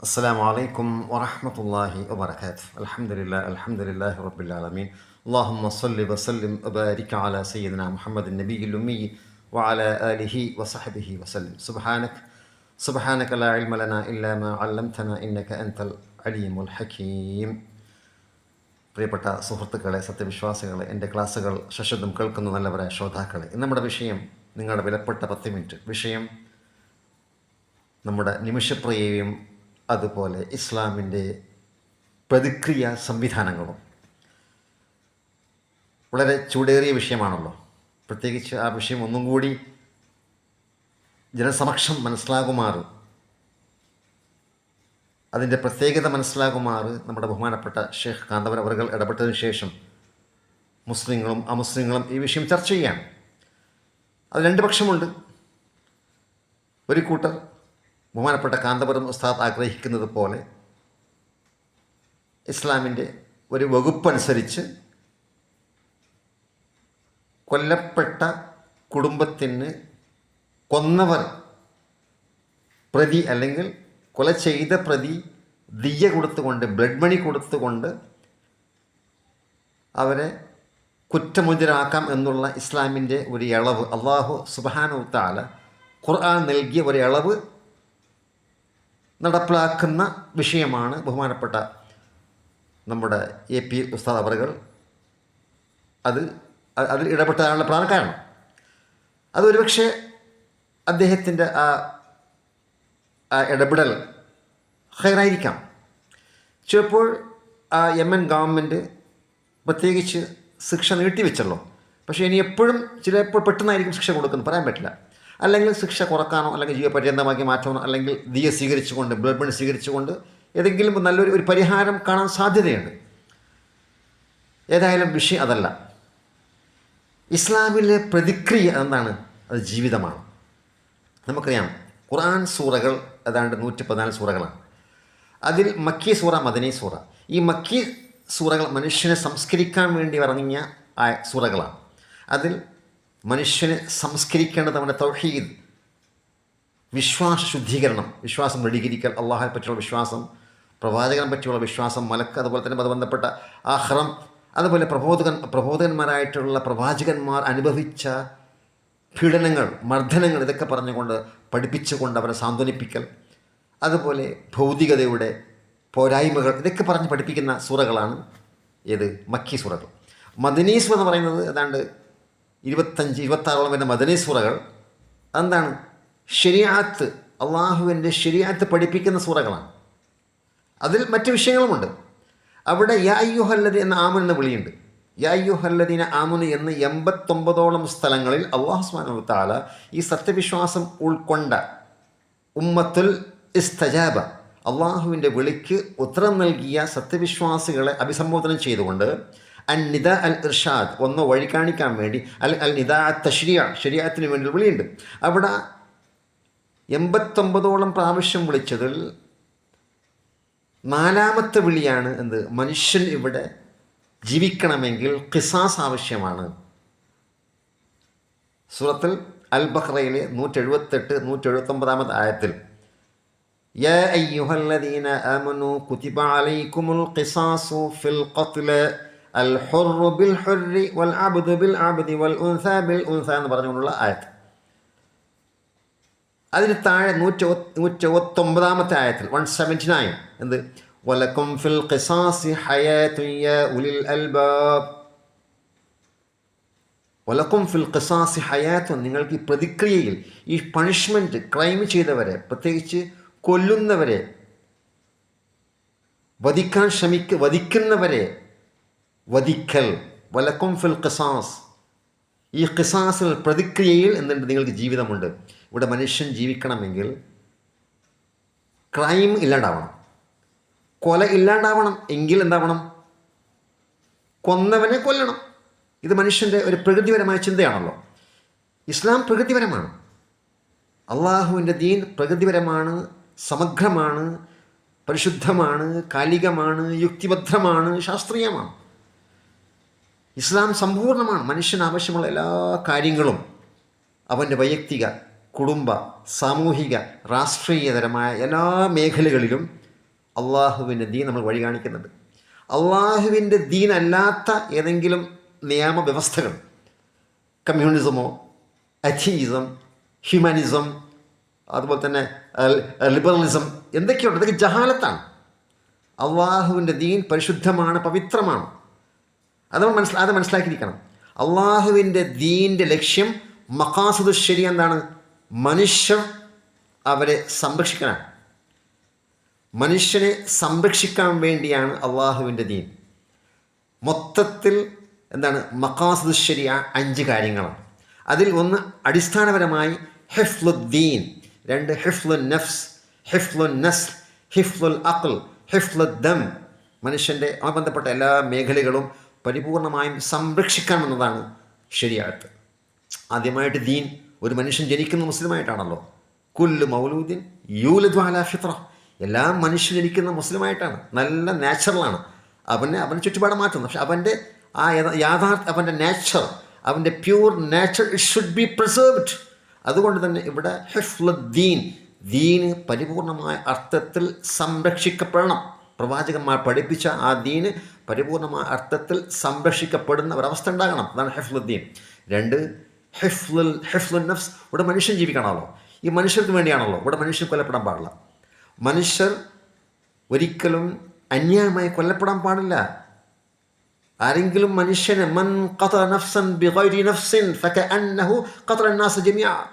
السلام عليكم ورحمة الله وبركاته الحمد لله الحمد لله رب العالمين اللهم صل وسلم وبارك على سيدنا محمد النبي الأمي وعلى آله وصحبه وسلم سبحانك سبحانك لا علم لنا إلا ما علمتنا إنك أنت العليم الحكيم പ്രിയപ്പെട്ട സുഹൃത്തുക്കളെ സത്യവിശ്വാസികളെ എൻ്റെ ക്ലാസ്സുകൾ ശശബ്ദം കേൾക്കുന്ന നല്ലവരായ ശ്രോതാക്കളെ ഇന്ന് നമ്മുടെ വിഷയം നിങ്ങളുടെ വിലപ്പെട്ട പത്ത് മിനിറ്റ് വിഷയം നമ്മുടെ നിമിഷപ്രിയയും അതുപോലെ ഇസ്ലാമിന്റെ പ്രതിക്രിയ സംവിധാനങ്ങളും. വളരെ ചൂടേറിയ വിഷയമാണല്ലോ. പ്രത്യേകിച്ച് ആ വിഷയം ഒന്നും കൂടി ജനസമക്ഷം മനസ്സിലാകുമാറ് അതിന്റെ പ്രത്യേകത മനസ്സിലാകുമാറ് നമ്മുടെ ബഹുമാനപ്പെട്ട ഷെയ്ഖ് കാന്തപുരം അവറുകൾ ഇടപെട്ടതിന് ശേഷം മുസ്ലിങ്ങളും അമുസ്ലിങ്ങളും ഈ വിഷയം ചർച്ച ചെയ്യാണ്. അത് രണ്ട് പക്ഷമുണ്ട്. ഒരു കൂട്ടർ ബഹുമാനപ്പെട്ട കാന്തപുരം ഉസ്താദ് ആഗ്രഹിക്കുന്നത് പോലെ ഇസ്ലാമിന്റെ ഒരു വകുപ്പനുസരിച്ച് കൊല്ലപ്പെട്ട കുടുംബത്തിന് കൊന്നവർ പ്രതി അല്ലെങ്കിൽ കൊല ചെയ്ത പ്രതി ദിയ കൊടുത്തുകൊണ്ട് ബ്ലഡ് മണി കൊടുത്തുകൊണ്ട് അവരെ കുറ്റമുചരാക്കാം എന്നുള്ള ഇസ്ലാമിന്റെ ഒരു ഇളവ്. അള്ളാഹു സുബാനു താല ഖുർആൻ നൽകിയ ഒരു ഇളവ് നടപ്പിലാക്കുന്ന വിഷയമാണ് ബഹുമാനപ്പെട്ട നമ്മുടെ എ പി ഉസ്താദ് അവറുകൾ. അത് അതിൽ ഇടപെട്ടതാണുള്ള പ്രധാന കാരണം. അത് ഒരുപക്ഷെ അദ്ദേഹത്തിന്റെ ആ ഇടപെടൽ ഹൈറായിരിക്കാം. ചിലപ്പോൾ ആ എം എൻ ഗവൺമെന്റ് പ്രത്യേകിച്ച് ശിക്ഷ നീട്ടിവെച്ചല്ലോ. പക്ഷേ ഇനി എപ്പോഴും ചിലപ്പോൾ പെട്ടെന്നായിരിക്കും ശിക്ഷ കൊടുക്കുന്നത് പറയാൻ പറ്റില്ല. അല്ലെങ്കിൽ ശിക്ഷ കുറക്കാനോ അല്ലെങ്കിൽ ജീവപര്യന്തമാക്കി മാറ്റാനോ അല്ലെങ്കിൽ ദിയ സ്വീകരിച്ചുകൊണ്ട് ബ്ലഡ് മണി സ്വീകരിച്ചുകൊണ്ട് ഏതെങ്കിലും നല്ലൊരു ഒരു പരിഹാരം കാണാൻ സാധ്യതയുണ്ട്. ഏതായാലും വിഷയം അതല്ല. ഇസ്ലാമിലെ പ്രതിക്രിയ എന്താണ്? അത് ജീവിതമാണ്. നമുക്കറിയാം ഖുർആൻ സൂറകൾ ഏതാണ്ട് നൂറ്റി പതിനാല് സൂറകളാണ്. അതിൽ മക്കി സൂറ മദനി സൂറ. ഈ മക്കി സൂറകൾ മനുഷ്യനെ സംസ്കരിക്കാൻ വേണ്ടി ഇറങ്ങിയ സൂറകളാണ്. അതിൽ മനുഷ്യനെ സംസ്കരിക്കേണ്ടത് അവന്റെ തൗഹീദ്. വിശ്വാസ ശുദ്ധീകരണം വിശ്വാസം ദൃഢീകരിക്കൽ അള്ളാഹിനെ പറ്റിയുള്ള വിശ്വാസം പ്രവാചകനെ പറ്റിയുള്ള വിശ്വാസം മലക്ക് അതുപോലെ തന്നെ അത് ബന്ധപ്പെട്ട ആഹ്റം അതുപോലെ പ്രബോധകൻ പ്രബോധകന്മാരായിട്ടുള്ള പ്രവാചകന്മാർ അനുഭവിച്ച പീഡനങ്ങൾ മർദ്ദനങ്ങൾ ഇതൊക്കെ പറഞ്ഞുകൊണ്ട് പഠിപ്പിച്ചുകൊണ്ട് അവരെ സാന്ത്വനിപ്പിക്കൽ അതുപോലെ ഭൗതികതയുടെ പോരായ്മകൾ ഇതൊക്കെ പറഞ്ഞ് പഠിപ്പിക്കുന്ന സൂറകളാണ് ഏത്? മക്കി സൂറകൾ. മദനീസ് എന്ന് പറയുന്നത് ഏതാണ്ട് ഇരുപത്തഞ്ച് ഇരുപത്താറോളം വരുന്ന മദനീ സൂറകൾ അതെന്താണ്? ശരിയാത്ത് അള്ളാഹുവിന്റെ ശരിയാത്ത് പഠിപ്പിക്കുന്ന സൂറകളാണ്. അതിൽ മറ്റ് വിഷയങ്ങളുമുണ്ട്. അവിടെ യാ അയ്യുഹല്ലതി എന്ന ആമൻ എന്ന വിളിയുണ്ട്. യാ അയ്യുഹല്ലദീന ആമുന് എന്ന് എൺപത്തൊമ്പതോളം സ്ഥലങ്ങളിൽ അള്ളാഹു സുബ്ഹാനഹു താല ഈ സത്യവിശ്വാസം ഉൾക്കൊണ്ട ഉമ്മത്തുൽ ഇസ്തജാബ അള്ളാഹുവിന്റെ വിളിക്ക് ഉത്തരം നൽകിയ സത്യവിശ്വാസികളെ അഭിസംബോധന ചെയ്തുകൊണ്ട് അൻ നിദ അൽ ഇർഷാദ് ഒന്ന് വഴി കാണിക്കാൻ വേണ്ടി അൽ അൽ നിദ തഷ്രിയ ശരിയാത്തിന് വേണ്ടി വിളിയുണ്ട് അവിടെ എൺപത്തൊമ്പതോളം പ്രാവശ്യം വിളിച്ചതിൽ നാലാമത്തെ വിളിയാണ് എന്ത് മനുഷ്യൻ ഇവിടെ ജീവിക്കണമെങ്കിൽ ഖിസാസ് ആവശ്യമാണ് സൂറത്തിൽ അൽ ബഹ്റയിലെ നൂറ്റി എഴുപത്തെട്ട് നൂറ്റി എഴുപത്തൊമ്പതാമത് ആയത്തിൽ يا أيها الذين آمنوا كتب عليكم القصاص في القتل അൽ ബിൽ ഹുറി വൽ അബ്ദു ബിൽ അബ്ദി വൽ ഉൻസ ബിൽ ഉൻസ എന്ന് പറഞ്ഞുകൊണ്ടുള്ള ആയത്ത് അതിന് താഴെ നൂറ്റി നൂറ്റൊമ്പതാമത്തെ ആയത്തിൽ വൺ സെവന്റി നയൻ എന്ത്? വലക്കും ഫിൽ ഖിസാസി ഹയാതുയ്യ ഉലിൽ അൽബാബ്. വലക്കും ഫിൽ ഖിസാസി ഹയാത്തു നിങ്ങൾക്ക് ഈ പ്രതിക്രിയയിൽ ഈ പണിഷ്മെന്റ് ക്രൈം ചെയ്തവരെ പ്രത്യേകിച്ച് കൊല്ലുന്നവരെ വധിക്കാൻ ശ്രമിക്ക വധിക്കുന്നവരെ വധിക്കൽ. വലക്കും ഫിൽ ഖിസാസ്. ഈ ഖിസാസിൽ പ്രതിക്രിയയിൽ എന്നിട്ട് നിങ്ങൾക്ക് ജീവിതമുണ്ട്. ഇവിടെ മനുഷ്യൻ ജീവിക്കണമെങ്കിൽ ക്രൈം ഇല്ലാണ്ടാവണം. കൊല ഇല്ലാണ്ടാവണം. എങ്കിൽ എന്താവണം? കൊന്നവനെ കൊല്ലണം. ഇത് മനുഷ്യന്റെ ഒരു പ്രകൃതിപരമായ ചിന്തയാണല്ലോ. ഇസ്ലാം പ്രകൃതിപരമാണ്. അള്ളാഹുവിന്റെ ദീൻ പ്രകൃതിപരമാണ് സമഗ്രമാണ് പരിശുദ്ധമാണ് കാലികമാണ് യുക്തിബദ്ധമാണ് ശാസ്ത്രീയമാണ്. ഇസ്ലാം സമ്പൂർണമാണ്. മനുഷ്യന് ആവശ്യമുള്ള എല്ലാ കാര്യങ്ങളും അവന്റെ വൈയക്തിക കുടുംബ സാമൂഹിക രാഷ്ട്രീയതരമായ എല്ലാ മേഖലകളിലും അള്ളാഹുവിന്റെ ദീൻ നമ്മൾ വഴി കാണിക്കുന്നുണ്ട്. അള്ളാഹുവിന്റെ ദീൻ അല്ലാത്ത ഏതെങ്കിലും നിയമവ്യവസ്ഥകൾ കമ്മ്യൂണിസമോ അഥീസം ഹ്യൂമാനിസം അതുപോലെ തന്നെ ലിബറലിസം എന്തൊക്കെയുണ്ട്? ഇതൊക്കെ ജഹാലത്താണ്. അള്ളാഹുവിന്റെ ദീൻ പരിശുദ്ധമാണ് പവിത്രമാണ്. അത് മനസ്സിലാ അത് മനസ്സിലാക്കിയിരിക്കണം. അള്ളാഹുവിന്റെ ദീന്റെ ലക്ഷ്യം മക്കാസുദ് ശരി എന്താണ്? മനുഷ്യർ അവരെ സംരക്ഷിക്കാനാണ്. മനുഷ്യനെ സംരക്ഷിക്കാൻ വേണ്ടിയാണ് അള്ളാഹുവിന്റെ ദീൻ. മൊത്തത്തിൽ എന്താണ്? മക്കാസുദ് ശരിയ അഞ്ച് കാര്യങ്ങളാണ്. അതിൽ ഒന്ന് അടിസ്ഥാനപരമായി ഹിഫ്ലുദ്ദീൻ രണ്ട് ഹിഫ്ലുൻ നഫ്സ് ഹിഫ്ലുൻ നസ് ഹിഫ്ലുൽ അഖൽ ഹിഫ്ലുദ്ദം മനുഷ്യന്റെ ആ ബന്ധപ്പെട്ട എല്ലാ മേഖലകളും പരിപൂർണമായും സംരക്ഷിക്കാമെന്നതാണ് ശരിയായത് ആദ്യമായിട്ട് ദീൻ ഒരു മനുഷ്യൻ ജനിക്കുന്ന മുസ്ലിമായിട്ടാണല്ലോ. കുല്ലു മൗലൂദിൻ യൂലദ് ഫിത്ര എല്ലാ മനുഷ്യൻ ജനിക്കുന്ന മുസ്ലിമായിട്ടാണ്. നല്ല നാച്ചുറലാണ്. അവനെ അവന്റെ ചുറ്റുപാട് മാറ്റുന്നു. പക്ഷെ അവന്റെ ആ യഥാ- യാഥാർത്ഥ അവന്റെ നാച്ചർ അവന്റെ pure nature it should be preserved. അതുകൊണ്ട് തന്നെ ഇവിടെ ഹെഫ്ലുദ്ദീൻ ദീന് പരിപൂർണമായ അർത്ഥത്തിൽ സംരക്ഷിക്കപ്പെടണം. പ്രവാചകന്മാർ പഠിപ്പിച്ച ആ ദീന് പരിപൂർണമായ അർത്ഥത്തിൽ സംരക്ഷിക്കപ്പെടുന്ന ഒരവസ്ഥ ഉണ്ടാകണം. അതാണ് ഹെഫ്ലുദ്ദീൻ. രണ്ട് ഹെഫ്ലുൽ ഹെഫ്ലുൽ നഫ്സ്. ഇവിടെ മനുഷ്യൻ ജീവിക്കണമല്ലോ. ഈ മനുഷ്യർക്ക് വേണ്ടിയാണല്ലോ. ഇവിടെ മനുഷ്യൻ കൊല്ലപ്പെടാൻ പാടില്ല. മനുഷ്യർ ഒരിക്കലും അന്യായമായി കൊല്ലപ്പെടാൻ പാടില്ല. ആരെങ്കിലും മനുഷ്യനെ മൻ നഫ്സൻ നഫ്സിൻ ജമിയ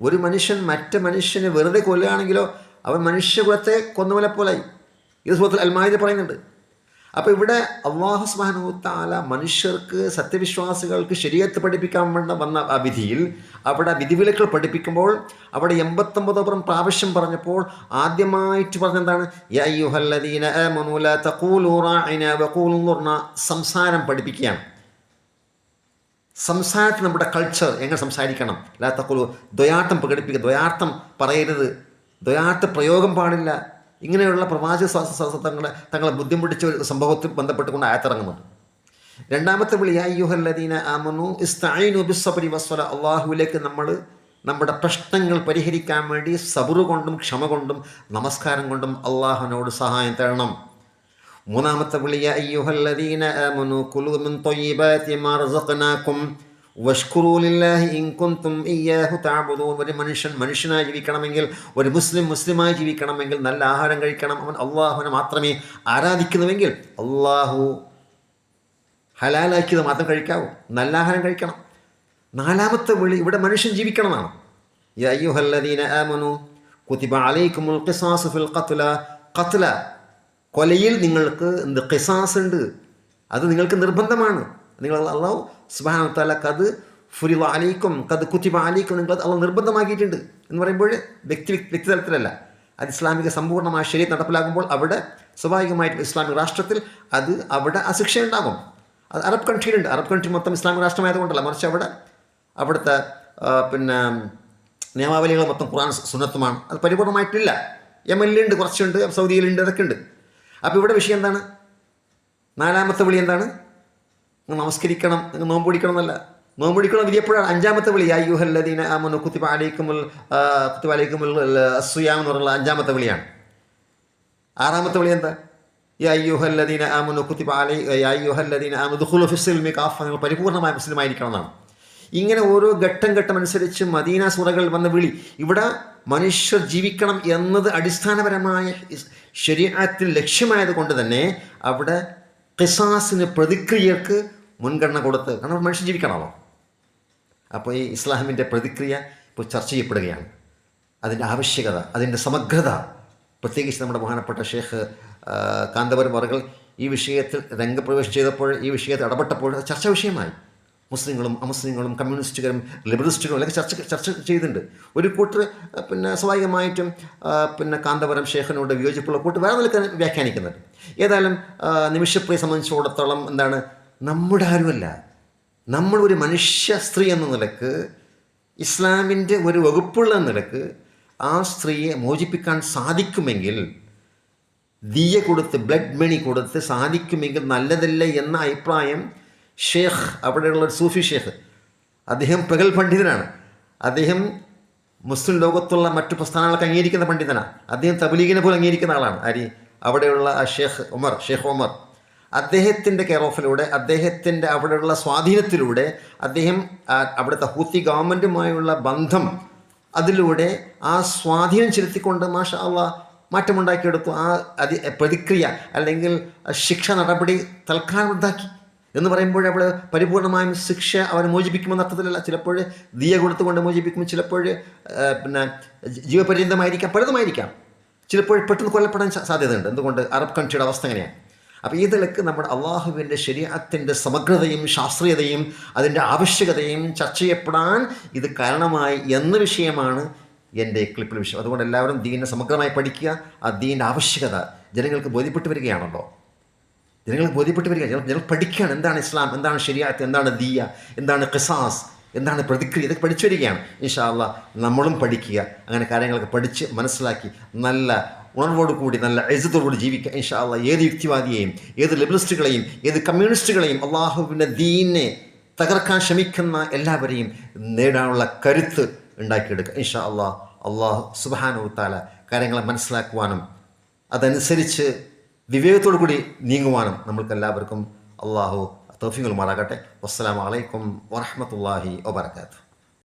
ഒരു മനുഷ്യൻ മറ്റു മനുഷ്യനെ വെറുതെ കൊല്ലുകയാണെങ്കിലോ അവൻ മനുഷ്യകുലത്തെ കൊന്നുപോലെ പോലായി. ഇത് സുഹൃത്തിൽ അൽമായത് പറയുന്നുണ്ട്. അപ്പോൾ ഇവിടെ അള്ളാഹു സുബ്ഹാനഹു താല മനുഷ്യർക്ക് സത്യവിശ്വാസികൾക്ക് ശരിയത്ത് പഠിപ്പിക്കാൻ വേണ്ട വന്ന ആ വിധിയിൽ അവിടെ വിധിവിലക്കുകൾ പഠിപ്പിക്കുമ്പോൾ അവിടെ എൺപത്തൊമ്പതോപുറം പ്രാവശ്യം പറഞ്ഞപ്പോൾ ആദ്യമായിട്ട് പറഞ്ഞെന്താണ്? സംസാരം പഠിപ്പിക്കുകയാണ്. സംസാരത്തിൽ നമ്മുടെ കൾച്ചർ എങ്ങനെ സംസാരിക്കണം? ലാത്തക്കുളു ദ്വയാർത്ഥം പ്രകടിപ്പിക്കുക ദ്വയാർത്ഥം പറയരുത്. ദ്വയാർത്ഥ പ്രയോഗം പാടില്ല. ഇങ്ങനെയുള്ള പ്രവാചക തങ്ങളെ തങ്ങളെ ബുദ്ധിമുട്ടിച്ച ഒരു സംഭവത്തിൽ ബന്ധപ്പെട്ടുകൊണ്ട് ആയത്തിറങ്ങുന്നുണ്ട്. രണ്ടാമത്തെ വിളി യുഹല്ലദീന ആമനു ബിസ്സബ്രി വസ്വല അള്ളാഹുവിലേക്ക് നമ്മൾ നമ്മുടെ പ്രശ്നങ്ങൾ പരിഹരിക്കാൻ വേണ്ടി സബുറ് കൊണ്ടും ക്ഷമ കൊണ്ടും നമസ്കാരം കൊണ്ടും അള്ളാഹുവിനോട് സഹായം തേടണം. മൂന്നാമത്തെ വിളിയ അയ്യുഹല്ലദീന ആമനു കുലു മിൻ ത്വയ്യിബാതി മാ റസഖ്നാകും വഷ്കുറൂ ലില്ലാഹി ഇൻ കുൻതും ഇയ്യാഹു തഅബുദൂൻ. ഒരു മനുഷ്യൻ മനുഷ്യനായി ജീവിക്കണമെങ്കിൽ ഒരു മുസ്ലിം മുസ്ലിമായി ജീവിക്കണമെങ്കിൽ നല്ല ആഹാരം കഴിക്കണം. അവൻ അള്ളാഹുവിനെ മാത്രമേ ആരാധിക്കുന്നുവെങ്കിൽ അള്ളാഹു ഹലാലാക്കിയത് മാത്രം കഴിക്കാവൂ. നല്ല ആഹാരം കഴിക്കണം. നാലാമത്തെ വിളി ഇവിടെ മനുഷ്യൻ ജീവിക്കണമെന്നാണ് അയ്യുഹല്ലദീന ആമനു കുതിബ അലൈക്കുമുൽ ഖിസാസ് ഫിൽ ഖത്ല. ഖത്ല കൊലയിൽ നിങ്ങൾക്ക് എന്ത് ഖിസാസ് ഉണ്ട് അത് നിങ്ങൾക്ക് നിർബന്ധമാണ്. നിങ്ങൾ അള്ളാഹു സുബ്ഹാനഹു തആല കത് ഫുരി അലൈക്കും കത് കുതിബ അലൈക്കും നിങ്ങൾ അള്ളാഹു നിർബന്ധമാക്കിയിട്ടുണ്ട് എന്ന് പറയുമ്പോൾ വ്യക്തി വ്യക്തി തലത്തിലല്ല. അത് ഇസ്ലാമിക സമ്പൂർണമായ ശരീരം നടപ്പിലാകുമ്പോൾ അവിടെ സ്വാഭാവികമായിട്ടും ഇസ്ലാമിക രാഷ്ട്രത്തിൽ അത് അവിടെ അശിക്ഷ ഉണ്ടാകും. അത് അറബ് കൺട്രിയിലുണ്ട്. അറബ് കൺട്രി മൊത്തം ഇസ്ലാമിക രാഷ്ട്രമായതുകൊണ്ടല്ല മറിച്ച് അവിടെ അവിടുത്തെ പിന്നെ നിയമാവലികൾ മൊത്തം ഖുറാൻ സുന്നത്തുമാണ്. അത് പരിപൂർണമായിട്ടില്ല. യമനിലുണ്ട് കുറച്ചുണ്ട് സൗദിയിലുണ്ട് അതൊക്കെ ഉണ്ട് അപ്പോൾ ഇവിടെ വിഷയം എന്താണ്? നാലാമത്തെ വിളി എന്താണ്? നമസ്കരിക്കണം നോമ്പ് പിടിക്കണം എന്നല്ല നോമ്പ് പിടിക്കണം വിധിയപ്പോഴാണ് അഞ്ചാമത്തെ വിളി അയ്യുഹല്ലദീന ആമനു കുത്തിബ അലൈക്കുമുൽ കുത്തിബ അലൈക്കുമുൽ അസുയാം എന്ന് പറഞ്ഞുള്ള അഞ്ചാമത്തെ വിളിയാണ്. ആറാമത്തെ വിളി എന്താ? യാ അയ്യുഹല്ലദീന ആമനു കുത്തിബ അലൈ അയ്യുഹല്ലദീന ആമനു ദുഖുലു ഫിസ്സിൽമി കാഫ നിങ്ങൾ പരിപൂർണമായ മുസ്ലിമായിരിക്കണം എന്നാണ്. ഇങ്ങനെ ഓരോ ഘട്ടം ഘട്ടം അനുസരിച്ച് മദീന സൂറകൾ വന്ന വിളി ഇവിടെ മനുഷ്യർ ജീവിക്കണം എന്നത് അടിസ്ഥാനപരമായ ശരീരത്തിൽ ലക്ഷ്യമായത് കൊണ്ട് തന്നെ അവിടെ ഖിസാസിന് പ്രതിക്രിയക്ക് മുൻഗണന കൊടുത്ത് കാരണം മനുഷ്യൻ ജീവിക്കണമല്ലോ. അപ്പോൾ ഈ ഇസ്ലാമിന്റെ പ്രതിക്രിയ ഇപ്പോൾ ചർച്ച ചെയ്യപ്പെടുകയാണ്. അതിന്റെ ആവശ്യകത അതിന്റെ സമഗ്രത പ്രത്യേകിച്ച് നമ്മുടെ ബഹുമാനപ്പെട്ട ഷേഖ് കാന്തപുരം വർകൾ ഈ വിഷയത്തിൽ രംഗപ്രവേശം ചെയ്തപ്പോൾ ഈ വിഷയത്തിൽ ഇടപെട്ടപ്പോൾ ചർച്ചാ വിഷയമായി. മുസ്ലിങ്ങളും അമുസ്ലിങ്ങളും കമ്മ്യൂണിസ്റ്റുകാരും ലിബറലിസ്റ്റുകളും ഒക്കെ ചർച്ച ചർച്ച ചെയ്തിട്ടുണ്ട്. ഒരു കൂട്ടർ പിന്നെ സ്വാഭാവികമായിട്ടും പിന്നെ കാന്തപുരം ഷേഖിനോട് വിയോജിപ്പുള്ള കൂട്ട് വേറെ നിലയ്ക്ക് വ്യാഖ്യാനിക്കുന്നുണ്ട്. ഏതായാലും നിമിഷപ്രിയെ സംബന്ധിച്ചിടത്തോളം എന്താണ് നമ്മുടെ ആരുമല്ല. നമ്മൾ ഒരു മനുഷ്യ സ്ത്രീ എന്ന നിലയ്ക്ക് ഇസ്ലാമിന്റെ ഒരു വകുപ്പുള്ള നിലയ്ക്ക് ആ സ്ത്രീയെ മോചിപ്പിക്കാൻ സാധിക്കുമെങ്കിൽ ദിയ കൊടുത്ത് ബ്ലഡ് മണി കൊടുത്ത് സാധിക്കുമെങ്കിൽ നല്ലതല്ല എന്ന അഭിപ്രായം ഷേഖ് അവിടെയുള്ള ഒരു സൂഫി ഷേഖ് അദ്ദേഹം പ്രഗൽ പണ്ഡിതനാണ്. അദ്ദേഹം മുസ്ലിം ലോകത്തുള്ള മറ്റു പ്രസ്ഥാനങ്ങൾക്ക് അംഗീകരിക്കുന്ന പണ്ഡിതനാണ്. അദ്ദേഹം തബ്ലീഗിനെ പോലും അംഗീകരിക്കുന്ന ആളാണ്. ആര്? അവിടെയുള്ള ആ ഷേഖ് ഉമർ ഷേഖ് ഉമർ. അദ്ദേഹത്തിന്റെ കെയർ ഓഫിലൂടെ അദ്ദേഹത്തിന്റെ അവിടെയുള്ള സ്വാധീനത്തിലൂടെ അദ്ദേഹം അവിടുത്തെ ഹൂത്തി ഗവൺമെന്റുമായുള്ള ബന്ധം അതിലൂടെ ആ സ്വാധീനം ചെലുത്തിക്കൊണ്ട് മാഷ മാറ്റമുണ്ടാക്കിയെടുത്തു. ആ അതി പ്രതിക്രിയ അല്ലെങ്കിൽ ശിക്ഷ നടപടി തൽക്കാലം എന്ന് പറയുമ്പോൾ അവിടെ പരിപൂർണമായും ശിക്ഷ അവനെ മോചിപ്പിക്കുമെന്ന അർത്ഥത്തിലല്ല. ചിലപ്പോൾ ദിയ കൊടുത്തുകൊണ്ട് മോചിപ്പിക്കും ചിലപ്പോൾ പിന്നെ ജീവപര്യന്തമായിരിക്കാം പലതുമായിരിക്കാം. ചിലപ്പോൾ പെട്ടെന്ന് കൊല്ലപ്പെടാൻ സാധ്യതയുണ്ട്. എന്തുകൊണ്ട്? അറബ് കൺട്രിയുടെ അവസ്ഥ എങ്ങനെയാണ് അപ്പോൾ ഈ നിലയ്ക്ക് നമ്മുടെ അള്ളാഹുവിന്റെ ശരീരത്തിന്റെ സമഗ്രതയും ശാസ്ത്രീയതയും അതിന്റെ ആവശ്യകതയും ചർച്ച ചെയ്യപ്പെടാൻ ഇത് കാരണമായി എന്ന വിഷയമാണ് എന്റെ ക്ലിപ്പിൽ വിഷയം. അതുകൊണ്ട് എല്ലാവരും ദീനെ സമഗ്രമായി പഠിക്കുക. ആ ദീന്റെ ആവശ്യകത ജനങ്ങൾക്ക് ബോധ്യപ്പെട്ട് വരികയാണല്ലോ. ജനങ്ങൾക്ക് ബോധ്യപ്പെട്ട് വരിക. ജനങ്ങൾ ജനങ്ങൾ പഠിക്കുകയാണ്. എന്താണ് ഇസ്ലാം? എന്താണ് ശരിയാത്ത് എന്താണ് ദീയ? എന്താണ് ഖിസാസ്? എന്താണ് പ്രതിക്രിയ? ഇതൊക്കെ പഠിച്ചു വരികയാണ്. ഇൻഷാല്ല നമ്മളും പഠിക്കുക. അങ്ങനെ കാര്യങ്ങളൊക്കെ പഠിച്ച് മനസ്സിലാക്കി നല്ല ഉണർവോട് കൂടി നല്ല എഴുതത്തോടുകൂടി ജീവിക്കുക. ഇൻഷാല്ല ഏത് യുക്തിവാദിയെയും ഏത് ലിബറലിസ്റ്റുകളെയും ഏത് കമ്മ്യൂണിസ്റ്റുകളെയും അള്ളാഹുവിന്റെ ദീനെ തകർക്കാൻ ശ്രമിക്കുന്ന എല്ലാവരെയും നേടാനുള്ള കരുത്ത് ഉണ്ടാക്കിയെടുക്കുക. ഇൻഷാ അള്ളാ അള്ളാഹു സുബാനുത്താല താല കാര്യങ്ങളെ മനസ്സിലാക്കുവാനും അതനുസരിച്ച് വിവേകത്തോടു കൂടി നീങ്ങുവാനും നമ്മൾക്ക് എല്ലാവർക്കും അള്ളാഹു তৌফিকুল মারাকাটে আসসালামু আলাইকুম ওরহমতুল্লাহি ওবরাকাতু